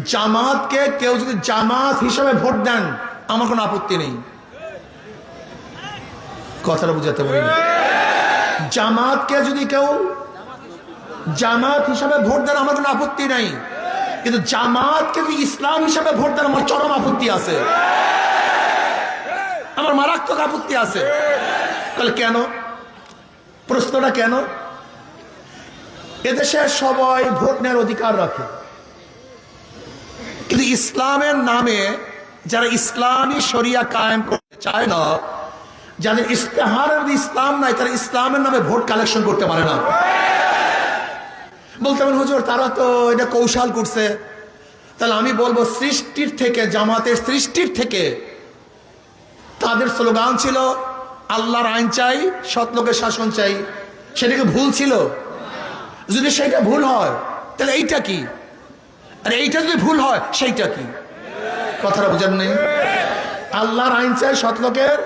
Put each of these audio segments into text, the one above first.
জামাতকে কেউ যদি জামাত হিসাবে ভোট দেন, আমার কোনো আপত্তি নেই। কথাটা বুঝাতে পারি জামাতকে যদি কেউ জামাত হিসাবে ভোট দেন, আমার কোনো আপত্তি নাই। কিন্তু জামাতকে যদি ইসলাম হিসাবে ভোট দেন, আমার চরম আপত্তি আছে। আমার মারাত্মক আপত্তি আছে। তাহলে কেন? প্রশ্নটা কেন? এদেশে সবাই ভোট নেওয়ার অধিকার রাখে। কিন্তু ইসলামের নামে যারা ইসলামী শরিয়া কায়েম করতে চায় না, যাদের ইস্তেহারের ইসলাম নাই, তারা ইসলামের নামে ভোট কালেকশন করতে পারে না। বলতে পারেন, হুজুর, তারা তো এটা কৌশল করছে। তাহলে আমি বলব, সৃষ্টির থেকে, জামাতের সৃষ্টির থেকে তাদের স্লোগান ছিল, আল্লাহর আইন চাই, সৎ লোকের শাসন চাই। সেটা কি ভুল ছিল? যদি সেটা ভুল হয়, তাহলে এইটা কি? আর, এইটা যদি ভুল হয়, সেইটা কি? কথাটা বুঝেন নেই? আল্লাহর আইন চাই সৎলোকের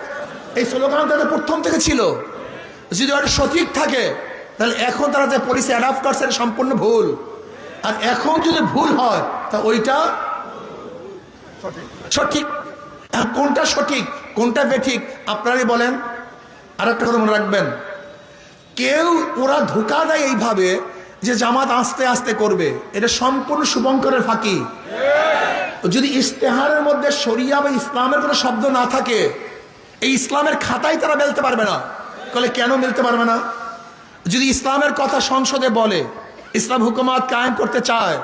এই স্লোগান তাদের প্রথম থেকে ছিল। যদি ওটা সঠিক থাকে, তাহলে এখন তারা যে পলিসি অ্যাডাপ্ট করছে, এটা সম্পূর্ণ ভুল। আর এখন যদি ভুল হয়, তা ওইটা সঠিক। কোনটা সঠিক, কোনটা বেঠিক, আপনারাই বলেন। আর একটা কথা মনে রাখবেন। কেউ ওরা ধোকা দেয় এইভাবে যে জামাত আস্তে আস্তে করবে, এটা সম্পূর্ণ শুভঙ্করের ফাঁকি। যদি ইস্তেহারের মধ্যে শরিয়া বা ইসলামের কোনো শব্দ না থাকে, এই ইসলামের খাতায় তারা মেলতে পারবে না। বলে কেন মিলতে পারবে না? যদি ইসলামের কথা সংসদে বলে, ইসলাম হুকুমাত কায়েম করতে চায়,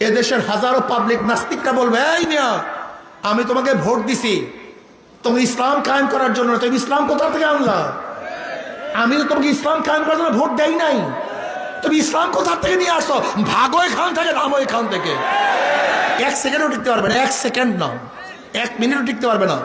এদেশের হাজারো পাবলিক নাস্তিকরা বলবে, এই মিয়া, আমি তোমাকে ভোট দিছি। তুমি ইসলাম কায়েম করার জন্য, তুমি ইসলাম কোথা থেকে আনলা? আমি তো তোমাকে ইসলাম কায়েম করার জন্য ভোট দেই নাই। তুমি ইসলাম কোথার থেকে নিয়ে আসো ভাগো এখান থেকে, নামো এখান থেকে। এক সেকেন্ডও টিকতে পারবে না, এক সেকেন্ড না এক মিনিটও টিকতে পারবে না।